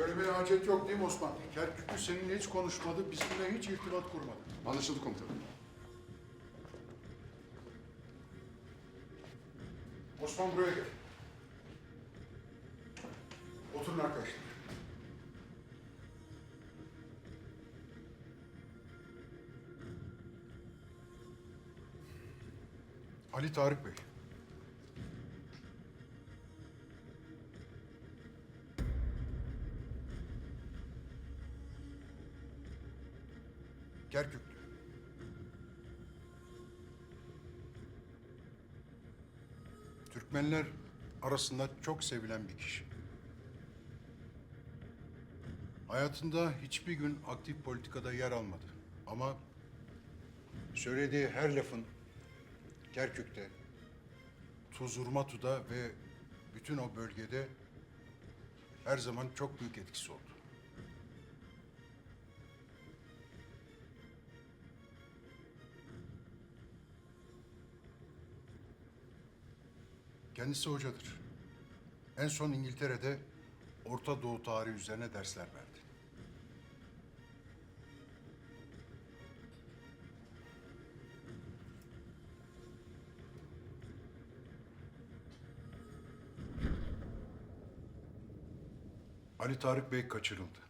Söylemeye hacet yok değil mi Osman? Kerküklü seninle hiç konuşmadı, bizimle hiç irtibat kurmadı. Anlaşıldı komutanım. Osman buraya gel. Oturun arkadaşlar. Ali Tarık Bey. Kerküklü. Türkmenler arasında çok sevilen bir kişi. Hayatında hiçbir gün aktif politikada yer almadı. Ama söylediği her lafın Kerkük'te, Tuzurmatu'da ve bütün o bölgede her zaman çok büyük etkisi oldu. Kendisi hocadır. En son İngiltere'de Orta Doğu tarihi üzerine dersler verdi. Ali Tarık Bey kaçırıldı.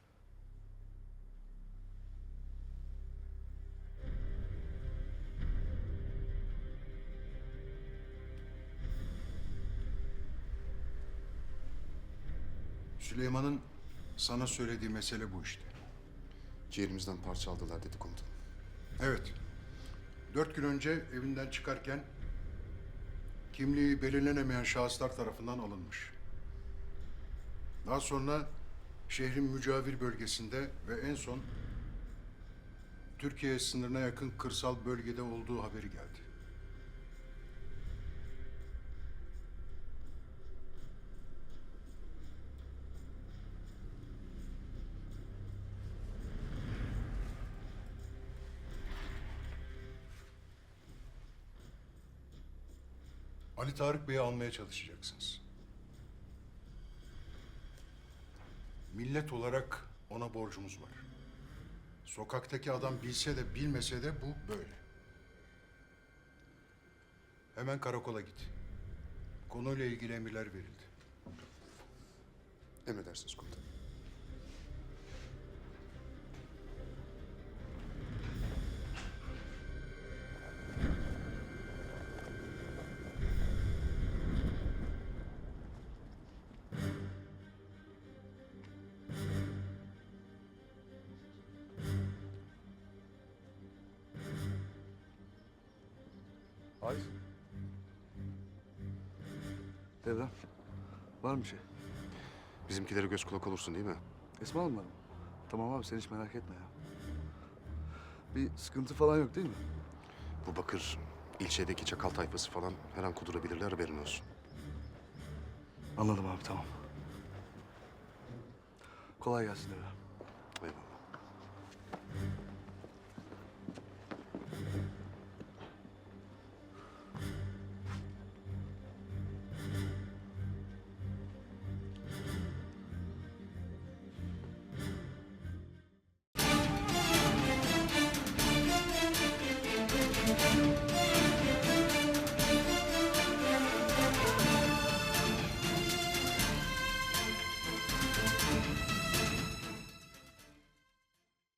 Süleyman'ın sana söylediği mesele bu işte. Ciğerimizden parça aldılar dedi komutanım. Evet. Dört gün önce evinden çıkarken kimliği belirlenemeyen şahıslar tarafından alınmış. Daha sonra şehrin mücavir bölgesinde ve en son Türkiye sınırına yakın kırsal bölgede olduğu haberi geldi. Ali Tarık Bey'i almaya çalışacaksınız. Millet olarak ona borcumuz var. Sokaktaki adam bilse de bilmese de bu böyle. Hemen karakola git. Konuyla ilgili emirler verildi. Emredersiniz komutanım. Halis. Devrem. Var mı bir şey? Bizimkilere göz kulak olursun değil mi? Esma Hanım var mı? Tamam abi sen hiç merak etme ya. Bir sıkıntı falan yok değil mi? Bu Bakır ilçedeki çakal tayfası falan her an kudurabilirler haberin olsun. Anladım abi tamam. Kolay gelsin Devrem.